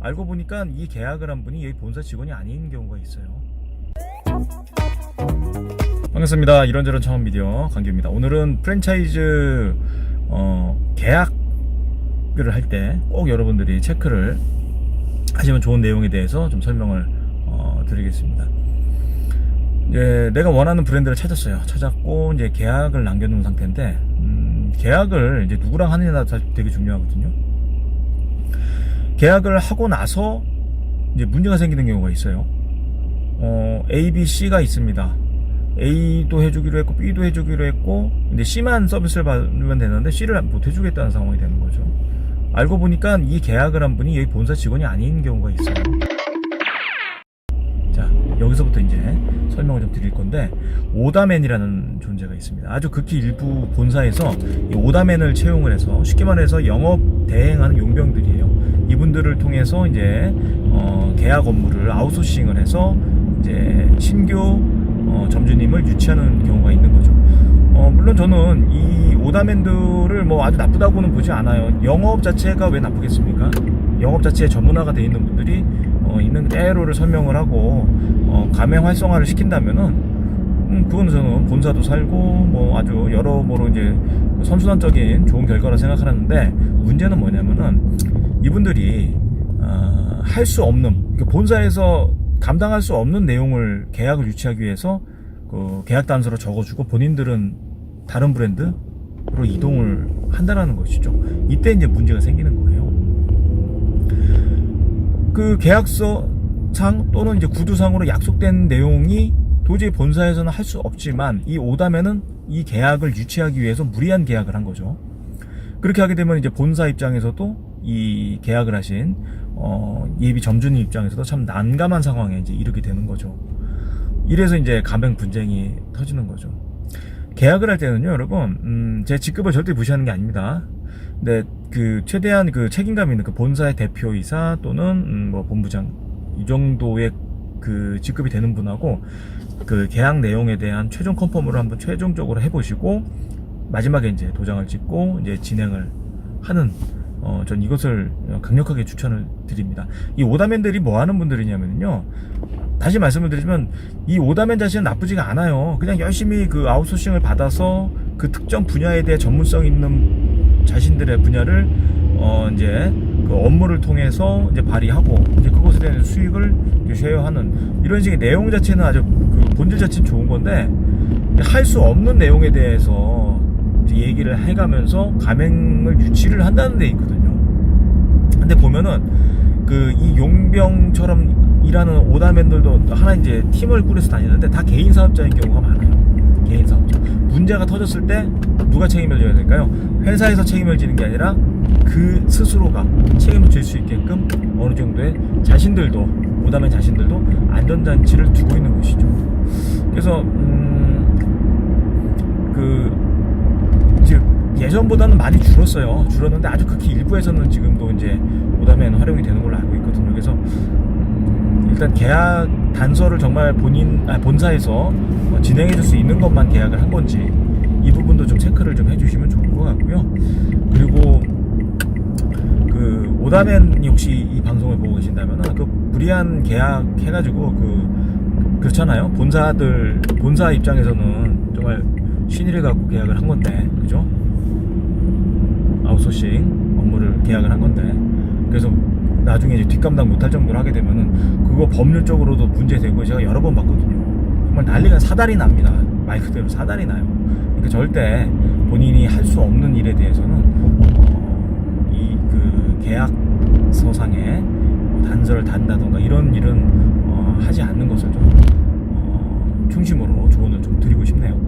알고 보니까 이 계약을 한 분이 여기 본사 직원이 아닌 경우가 있어요. 반갑습니다. 이런저런 처음 미디어 강규입니다. 오늘은 프랜차이즈 어, 계약을 할 때 꼭 여러분들이 체크를 하시면 좋은 내용에 대해서 좀 설명을 어, 드리겠습니다. 이제 내가 원하는 브랜드를 찾았어요. 찾았고 이제 계약을 남겨놓은 상태인데 음, 계약을 이제 누구랑 하느냐가 되게 중요하거든요. 계약을 하고 나서 이제 문제가 생기는 경우가 있어요. 어, A, B, C가 있습니다. A도 해주기로 했고 B도 해주기로 했고 근데 C만 서비스를 받으면 되는데 C를 못 해주겠다는 상황이 되는 거죠. 알고 보니까 이 계약을 한 분이 여기 본사 직원이 아닌 경우가 있어요. 자 여기서부터 이제 설명을 좀 드릴 건데 오다맨이라는 존재가 있습니다. 아주 극히 일부 본사에서 이 오다맨을 채용을 해서 쉽게 말해서 영업 대행하는 용병들이에요. 이분들을 통해서 이제 어, 계약 업무를 아웃소싱을 해서 이제 신규 어, 점주님을 유치하는 경우가 있는 거죠. 어, 물론 저는 이 오다맨들을 뭐 아주 나쁘다고는 보지 않아요. 영업 자체가 왜 나쁘겠습니까? 영업 자체에 전문화가 돼 있는 분들이 어, 있는 그대로를 설명을 하고 어, 가맹 활성화를 시킨다면은 음, 그거는 저는 본사도 살고 뭐 아주 여러모로 이제 선순환적인 좋은 결과라 생각하는데 문제는 뭐냐면은 이분들이 어, 할 수 없는 그러니까 본사에서 감당할 수 없는 내용을 계약을 유치하기 위해서 그 계약 단서로 적어주고 본인들은 다른 브랜드로 이동을 한다라는 것이죠. 이때 이제 문제가 생기는 거예요. 그 계약서상 또는 이제 구두상으로 약속된 내용이 도저히 본사에서는 할 수 없지만 이 오담에는 이 계약을 유치하기 위해서 무리한 계약을 한 거죠. 그렇게 하게 되면 이제 본사 입장에서도 이 계약을 하신 어, 예비 점주님 입장에서도 참 난감한 상황에 이제 이르게 되는 거죠. 이래서 이제 가맹 분쟁이 터지는 거죠. 계약을 할 때는요, 여러분, 음, 제 직급을 절대 무시하는 게 아닙니다. 근데 그 최대한 그 책임감 있는 그 본사의 대표이사 또는 음, 뭐 본부장 이 정도의 그 직급이 되는 분하고 그 계약 내용에 대한 최종 컨펌을 한번 최종적으로 해보시고 마지막에 이제 도장을 찍고 이제 진행을 하는 어, 전 이것을 강력하게 추천을 드립니다. 이 오다맨들이 뭐 하는 분들이냐면요. 다시 말씀을 드리지만 이 오다맨 자체는 나쁘지가 않아요. 그냥 열심히 그 아웃소싱을 받아서 그 특정 분야에 대해 전문성 있는 자신들의 분야를 어 이제 그 업무를 통해서 이제 발휘하고 이제 그것에 대한 수익을 쉐어하는 이런 식의 내용 자체는 아주 그 본질 자체는 좋은 건데 할 수 없는 내용에 대해서 이제 얘기를 해가면서 가맹을 유치를 한다는 데 있거든요. 근데 보면은 그 이 용병처럼 일하는 오다맨들도 하나 이제 팀을 꾸려서 다니는데 다 개인 사업자인 경우가 많아요. 개인 사업자. 문제가 터졌을 때 누가 책임을 져야 될까요? 회사에서 책임을 지는 게 아니라 그 스스로가 책임을 질 수 있게끔 어느 정도의 자신들도 오다맨 자신들도 안전장치를 두고 있는 것이죠. 그래서 음그 지금 예전보다는 많이 줄었어요. 줄었는데 아주 극히 일부에서는 지금도 이제 오다맨 활용이 되는 걸로 알고 있거든요. 그래서 음, 일단 계약 단서를 정말 본인 아, 본사에서 어, 진행해 줄 수 있는 것만 계약을 한 건지 이 부분도 좀 체크를 좀 해주시면 좋을 것 같고요. 그리고 그 오다맨이 혹시 이 방송을 보고 계신다면은 그 무리한 계약 해가지고 그 그렇잖아요. 본사들 본사 입장에서는 정말 신의를 갖고 계약을 한 건데 그죠? 아웃소싱 업무를 계약을 한 건데 그래서 나중에 이제 뒷감당 못할 정도로 하게 되면은 그거 법률적으로도 문제되고 제가 여러 번 봤거든요. 정말 난리가 사달이 납니다. 말 그대로 사달이 나요. 그러니까 절대 본인이 할 수 없는 일에 대해서는 어, 이그 계약서상에 뭐 단서를 단다던가 이런 일은 어, 하지 않는 것을 좀 어, 중심으로 조언을 좀 드리고 싶네요.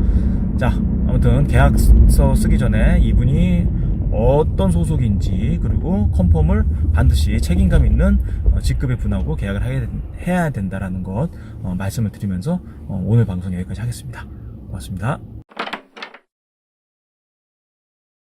자, 아무튼 계약서 쓰기 전에 이분이 어떤 소속인지 그리고 컨펌을 반드시 책임감 있는 어, 직급의 분하고 계약을 해야 된다라는 것 어, 말씀을 드리면서 어, 오늘 방송 여기까지 하겠습니다. 고맙습니다.